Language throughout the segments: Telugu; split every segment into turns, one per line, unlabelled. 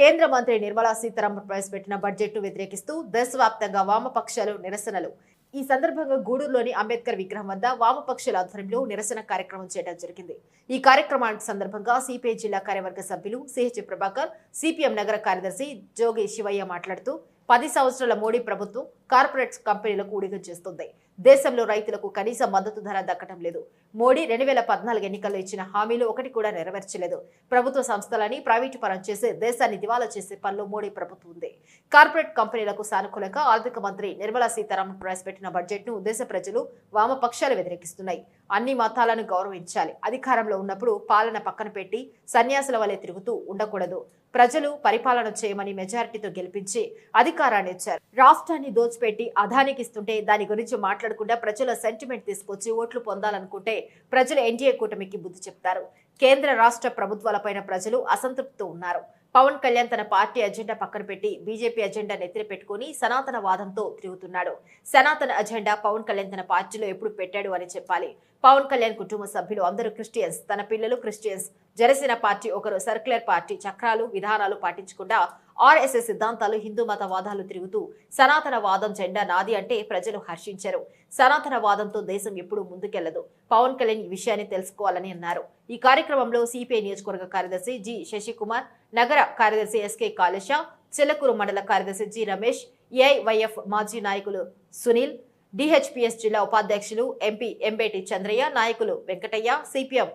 కేంద్ర మంత్రి నిర్మలా సీతారామన్ ప్రవేశపెట్టిన బడ్జెట్ను వ్యతిరేకిస్తూ దేశవ్యాప్తంగా వామపక్షాలు నిరసనలు. ఈ సందర్భంగా గూడూరులోని అంబేద్కర్ విగ్రహం వద్ద వామపక్షుల ఆధ్వర్యంలో నిరసన కార్యక్రమం చేయడం జరిగింది. ఈ కార్యక్రమానికి సందర్భంగా సిపిఐ జిల్లా కార్యవర్గ సభ్యులు సిహెచ్ ప్రభాకర్ సిపిఎం నగర కార్యదర్శి జోగి శివయ్య మాట్లాడుతూ పది సంవత్సరాల మోడీ ప్రభుత్వం కార్పొరేట్ కంపెనీలకు ఊడిగం చేస్తుంది. దేశంలో రైతులకు కనీస మద్దతు ధర దక్కడం లేదు. మోడీ రెండు వేల పద్నాలుగు ఎన్నికల్లో ఇచ్చిన హామీలు ఒకటి కూడా నెరవేర్చలేదు. ప్రభుత్వ సంస్థలని ప్రైవేటు పరం చేసి దేశాన్ని దివాలా చేసే పనిలో మోడీ ప్రభుత్వం ఉంది. కార్పొరేట్ కంపెనీలకు సానుకూలంగా ఆర్థిక మంత్రి నిర్మలా సీతారామన్ ప్రవేశపెట్టిన బడ్జెట్ను దేశ ప్రజలు వామపక్షాలు వ్యతిరేకిస్తున్నాయి. అన్ని మతాలను గౌరవించాలి. అధికారంలో ఉన్నప్పుడు పాలన పక్కన పెట్టి సన్యాసుల వలె తిరుగుతూ ఉండకూడదు. ప్రజలు పరిపాలన చేయమని మెజారిటీతో గెలిపించి అధికారాన్ని ఇచ్చారు. రాష్ట్రాన్ని దోచిపెట్టి అధానికిస్తుంటే దాని గురించి మాట్లాడకుండా ప్రజల సెంటిమెంట్ తీసుకొచ్చి ఓట్లు పొందాలనుకుంటే ప్రజలు ఎన్డీఏ కూటమికి బుద్ధి చెప్తారు. కేంద్ర రాష్ట్ర ప్రభుత్వాలపైన ప్రజలు అసంతృప్తితో ఉన్నారు. పవన్ కళ్యాణ్ తన పార్టీ అజెండా పక్కన పెట్టి బీజేపీ అజెండా నెత్తిన పెట్టుకుని సనాతన వాదంతో తిరుగుతున్నాడు. సనాతన అజెండా పవన్ కళ్యాణ్ తన పార్టీలో ఎప్పుడు పెట్టాడు అని చెప్పాలి. పవన్ కళ్యాణ్ కుటుంబ సభ్యులు అందరూ క్రిస్టియన్స్ తన పిల్లలు క్రిస్టియన్స్. జనసేన పార్టీ ఒకరు సర్క్యులర్ పార్టీ చక్రాలు విధానాలు పాటించకుండా ఆర్ఎస్ఎస్ సిద్ధాంతాలు హిందూ మత వాదాలు తిరుగుతూ సనాతన వాదం జెండా నాది అంటే ప్రజలు హర్షించారు. సనాతన వాదంతో దేశం ఎప్పుడూ ముందుకెళ్ళదు. పవన్ కళ్యాణ్ ఈ విషయాన్ని తెలుసుకోవాలని అన్నారు. ఈ కార్యక్రమంలో సిపిఐ నియోజకవర్గ కార్యదర్శి జి శశికుమార్ నగర కార్యదర్శి ఎస్కే కాళేశ చిలకూరు మండల కార్యదర్శి జి రమేష్ ఏఐవైఎఫ్ మాజీ నాయకులు సునీల్ డిహెచ్పిఎస్ జిల్లా ఉపాధ్యక్షులు ఎంపీ ఎంబేటి చంద్రయ్య నాయకులు వెంకటయ్య సిపిఎం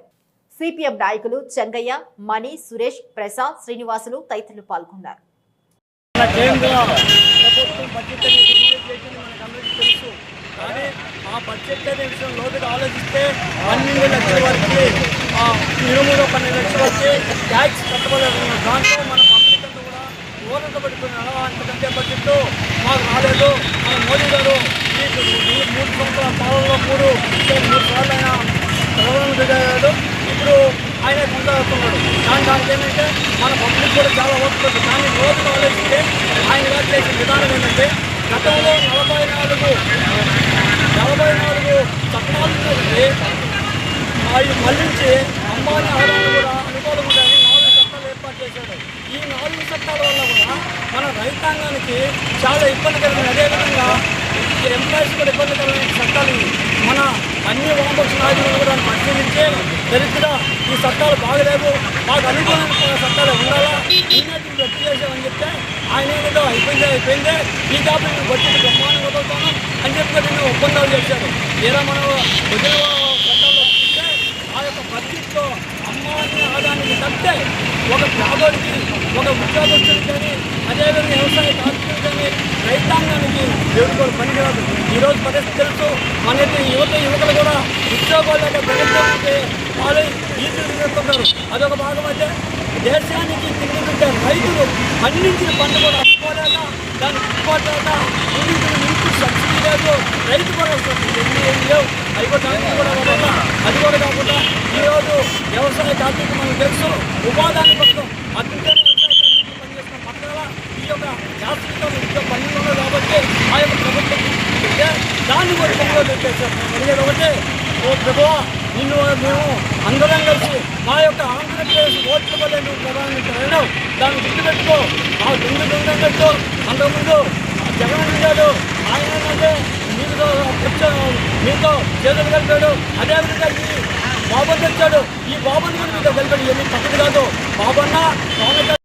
సిపిఎం నాయకులు చెంగయ్య మణి సురేష్ ప్రసాద్ శ్రీనివాసులు తదితరులు పాల్గొన్నారు.
కేంద్ర ప్రభుత్వం బడ్జెట్ అనేది రిలీజ్ చేసింది మనకు అందరికీ తెలుసు. కానీ ఆ బడ్జెట్ అనే విషయం లోతుగా ఆలోచిస్తే పన్నెండు లక్షల వరకు ఇరుమూడు పన్నెండు లక్షల వరకు ట్యాక్స్ కట్టబడలేదు దాంట్లో మన పబ్లిక్ అంతా కూడా ఓరంత పడుతున్నారు అంతకంటే బడ్జెట్ మాకు రాలేదు. మన మోదీ గారు ఈ మూడు సంవత్సరాల పాలనలో మూడు మూడు సార్లు ఆయన ప్రధానమంత్రి ఇప్పుడు ఆయన కొనసాగుతున్నాడు దాని దానికి ఏంటంటే మన పబ్లిక్ కూడా చాలా ఓట్లు కానీ రోజు ఆలోచిస్తే ఆయన గారు చేసిన విధానం ఏంటంటే గతంలో నలభై నాలుగు నలభై నాలుగు చట్టాలు అవి మళ్ళించి అంబానీ ఆదాయాలు కూడా అనుకూలంగా ఉండాలని నాలుగు చట్టాలు ఏర్పాటు చేశాడు. ఈ నాలుగు చట్టాల వల్ల కూడా మన రైతాంగానికి చాలా ఇబ్బందికరమైన అదేవిధంగా ఎంప్లాయీస్ కూడా ఇబ్బందికరమైన చట్టాలు మన అన్ని వామపక్ష నాయకులు కూడా పరిశీలించే దరిద్ర ఈ చట్టాలు బాగలేవు. మాకు అనుకూలమైన చట్టాలు ఉండాలా? ఉన్నట్టు వ్యక్తి చేసామని చెప్తే ఆయన ఏదో అయిపోయిందే అయిపోయిందే. ఈ కాబట్టి బడ్జెట్ బ్రహ్మాండంగా వదులుతాను అని చెప్పి నేను ఒప్పందాలు చేశాను ఏదో మనం వదిన చట్టాల్లో చూస్తే ఆ యొక్క బడ్జెట్లో అమ్మాయిని ఆదానికి తప్పితే ఒక పేదోడికి ఒక ఉద్యోగస్తుడికి కానీ అదేవిధంగా వ్యవసాయ కార్మికులు కానీ రైతాంగానికి దేవుడు కూడా పనికిరాదు ఈరోజు పరిస్థితి తెలుసు. మన యొక్క యువత యువకులు కూడా ఉద్యోగాలు లేక ప్రభుత్వానికి వాళ్ళు ఈజీలు చేస్తున్నారు అదొక భాగం అయితే దేశానికి తిండి పెట్టే రైతులు పండించిన పంట కూడా అమ్ముకోలేక దాన్ని ఇవ్వలేక పండించిన సబ్సిడీ లేదు. రైతు కూడా వస్తుంది ఎన్ని ఏం లేవు. అది కూడా కూడా కాకుండా అది కూడా కాకుండా ఈరోజు వ్యవసాయ కార్మిక మనకు తెలుసు ఉపాధాన్ని పథకం అద్భుతమైన వ్యవసాయ కార్మికులు పనిచేస్తున్న ఈ యొక్క శాస్త్రీయ ఉద్యోగ కాబట్టి ఆ యొక్క ప్రభుత్వం దాన్ని కూడా పనిలో పెట్టేశారు. ఒకటే ఓ ప్రభువా నిన్ను మేము అందరం కలిసి మా యొక్క ఆంధ్రప్రదేశ్ ఓట్ల ప్రభావం నువ్వు దాన్ని గుర్తుపెట్టుకో. ఆ గుండె గుండెట్టు అంతకుముందు జగన్ ఉన్నాడు ఆయన అంటే మీతో మీతో చేతులు కలిపాడు. అదేవిధంగా ఈ బాబు తెచ్చాడు. ఈ బాబుని కూడా మీతో కలిపాడు. ఏమీ పక్కన కాదు. బాబన్న